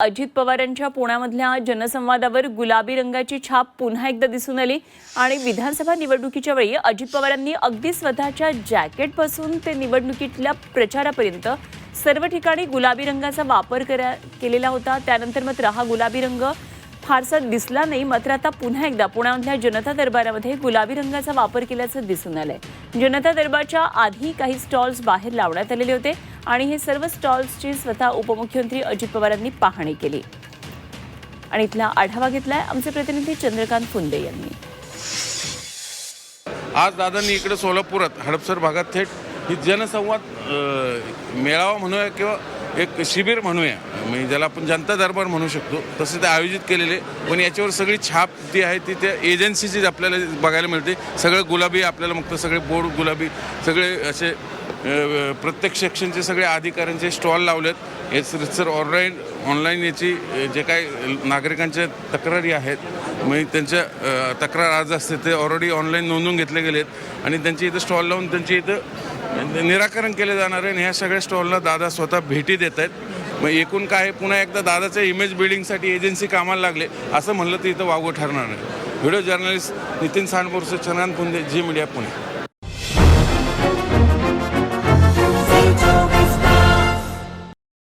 अजित पवारांच्या पुण्यामधल्या जनसंवादावर गुलाबी रंगाची छाप पुन्हा एकदा दिसून आली. आणि विधानसभा निवडणुकीच्या वेळी अजित पवारांनी अगदी स्वतःच्या जॅकेटपासून ते निवडणुकीतल्या प्रचारापर्यंत सर्व ठिकाणी गुलाबी रंगाचा वापर करा केलेला होता. त्यानंतर मात्र हा गुलाबी रंग फारसा दिसला नाही. मात्र आता पुन्हा एकदा पुण्यामधल्या जनता दरबारामध्ये गुलाबी रंगाचा वापर केल्याचं दिसून आलंय. जनता दरबारच्या आधी काही स्टॉल्स बाहेर लावण्यात आलेले होते. आणि हे सर्व स्टॉल्सची स्वतः उपमुख्यमंत्री अजित पवारांनी पाहणी केली. आणि इथला आढावा घेतलाय आमचे प्रतिनिधी चंद्रकांत फुंदे यांनी. आज दादांनी इकडे सोलापुरात हडपसर भागात थेट ही जनसंवाद मेळावा म्हणूया किंवा एक शिबिर म्हणूया. म्हणजे ज्याला आपण जनता दरबार म्हणू शकतो. तसे ते आयोजित केलेले. पण याच्यावर सगळी छाप जी आहे ती त्या एजन्सीचीच आपल्याला बघायला मिळते. सगळं गुलाबी आपल्याला मग सगळे बोर्ड गुलाबी सगळे असे प्रत्येक सेक्शनचे सगळे अधिकाऱ्यांचे स्टॉल लावलेत हे सर ऑनलाईन ऑनलाईन याची जे काय नागरिकांच्या तक्रारी आहेत म्हणजे त्यांच्या तक्रार अर्ज असते ते ऑलरेडी ऑनलाईन नोंदवून घेतले गेलेत आणि त्यांची इथं स्टॉल लावून त्यांची इथं निराकरण केले जाणार आहे आणि ह्या सगळ्या स्टॉलला दादा स्वतः भेटी देत आहेत. मग एकूण काय पुन्हा एकदा दादाच्या इमेज बिल्डिंगसाठी एजन्सी कामाला लागले असं म्हणलं तर इथं वावगं ठरणार नाही. Video journalist Nitin Sandborse Chandran Punde Zee media Pune.